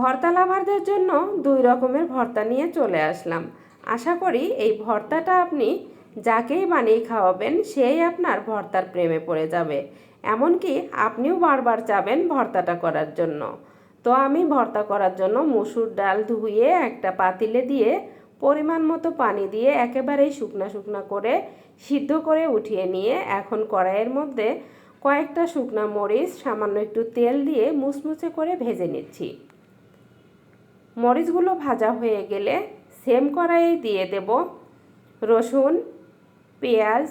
ভর্তা লাভারদের জন্য দুই রকমের ভর্তা নিয়ে চলে আসলাম। আশা করি এই ভর্তাটা আপনি যাকেই বানিয়ে খাওয়াবেন, সেই আপনার ভর্তার প্রেমে পড়ে যাবে। এমনকি আপনিও বারবার চাবেন ভর্তাটা করার জন্য। তো আমি ভর্তা করার জন্য মুসুর ডাল ধুয়ে, একটা পাতিলে দিয়ে, পরিমাণ মতো পানি দিয়ে একেবারেই শুকনা শুকনা করে সিদ্ধ করে উঠিয়ে নিয়ে এখন কড়াইয়ের মধ্যে কয়েকটা শুকনা মরিচ, সামান্য একটু তেল দিয়ে মুচমুচে করে ভেজে নিচ্ছি। মরিচগুলো ভাজা হয়ে গেলে সেম কড়াইয়ে দিয়ে দেব রসুন, পেঁয়াজ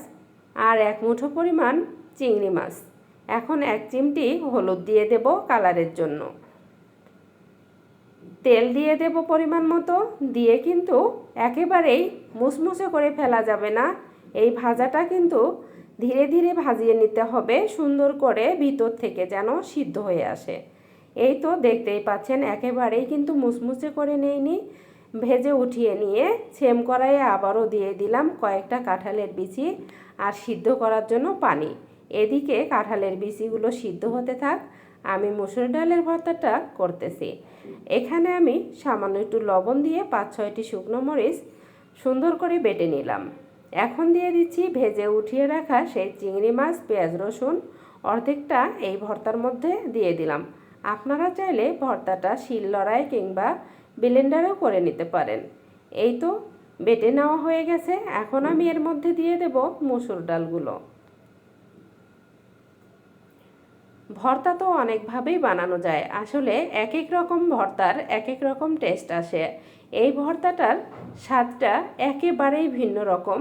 আর এক মুঠো পরিমাণ চিংড়ি মাছ। এখন এক চিমটি হলুদ দিয়ে দেব কালারের জন্য। তেল দিয়ে দেব পরিমাণ মতো। দিয়ে কিন্তু একেবারেই মুসমুসে করে ফেলা যাবে না। এই ভাজাটা কিন্তু ধীরে ধীরে ভাজিয়ে নিতে হবে। সুন্দর করে ভিতর থেকে যেন সিদ্ধ হয়ে আসে। এই তো দেখতেই পাচ্ছেন, একেবারেই কিন্তু মুসমুসে করে নেইনি। ভেজে উঠিয়ে নিয়ে সেম কড়াইয়ে আবারও দিয়ে দিলাম কয়েকটা কাঁঠালের বিচি আর সিদ্ধ করার জন্য পানি। এদিকে কাঁঠালের বিচিগুলো সিদ্ধ হতে থাক, আমি মুসুর ডালের ভর্তাটা করতেছি। এখানে আমি সামান্য একটু লবণ দিয়ে পাঁচ ছয়টি শুকনো মরিচ সুন্দর করে বেটে নিলাম। এখন দিয়ে দিচ্ছি ভেজে উঠিয়ে রাখা সেই চিংড়ি মাছ, পেঁয়াজ রসুন, অর্ধেকটা এই ভর্তার মধ্যে দিয়ে দিলাম। আপনারা চাইলে ভর্তাটা শিল লড়াই কিংবা ব্লেন্ডারেও করে নিতে পারেন। এই তো, বেটে নেওয়া হয়ে গেছে। এখন আমি এর মধ্যে দিয়ে দেব মুসুর ডালগুলো। ভর্তা তো অনেকভাবেই বানানো যায়। আসলে এক এক রকম ভর্তার এক এক রকম টেস্ট আসে। এই ভর্তাটার স্বাদটা একেবারেই ভিন্ন রকম।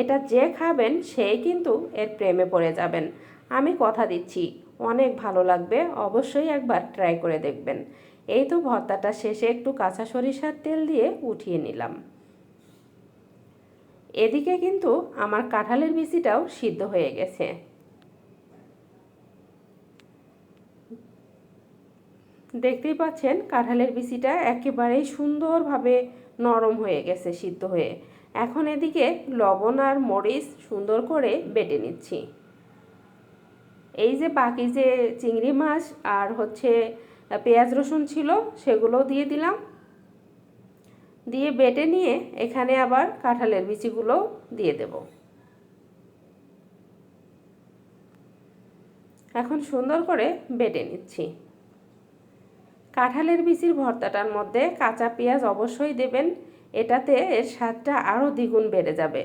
এটা যে খাবেন, সেই কিন্তু এর প্রেমে পড়ে যাবেন। আমি কথা দিচ্ছি। অনেক ভালো লাগবে, অবশ্যই একবার ট্রাই করে দেখবেন। এই তো ভর্তাটা শেষে একটু কাঁচা সরিষার তেল দিয়ে উঠিয়ে নিলাম। এদিকে কিন্তু আমার কাঁঠালের বিচিটাও সিদ্ধ হয়ে গেছে। দেখতেই পাচ্ছেন, কাঁঠালের বিচিটা একেবারেই সুন্দরভাবে নরম হয়ে গেছে সিদ্ধ হয়ে। এখন এদিকে লবণ আর মরিচ সুন্দর করে বেটে নিচ্ছি। এই যে বাকি যে চিংড়ি মাছ আর হচ্ছে পেঁয়াজ রসুন ছিল সেগুলো দিয়ে দিলাম। দিয়ে বেটে নিয়ে এখানে আবার কাঁঠালের বিচিগুলো দিয়ে দেব। এখন সুন্দর করে বেটে নিচ্ছি। কাঁঠালের বিচির ভর্তাটার মধ্যে কাঁচা পেঁয়াজ অবশ্যই দেবেন। এটাতে এর স্বাদটা আরও দ্বিগুণ বেড়ে যাবে।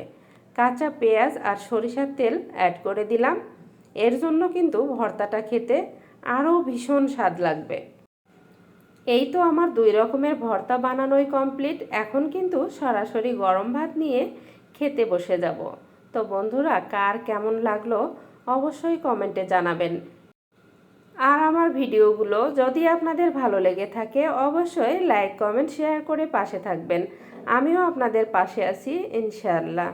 কাঁচা পেঁয়াজ আর সরিষার তেল অ্যাড করে দিলাম। এর জন্য কিন্তু ভর্তাটা খেতে আরও ভীষণ স্বাদ লাগবে। এই তো আমার দুই রকমের ভর্তা বানানোই কমপ্লিট। এখন কিন্তু সরাসরি গরম ভাত নিয়ে খেতে বসে যাব। তো বন্ধুরা, কার কেমন লাগল অবশ্যই কমেন্টে জানাবেন। আর আমার ভিডিওগুলো যদি আপনাদের ভালো লেগে থাকে, অবশ্যই লাইক, কমেন্ট, শেয়ার করে পাশে থাকবেন। আমিও আপনাদের পাশে আছি, ইনশাআল্লাহ।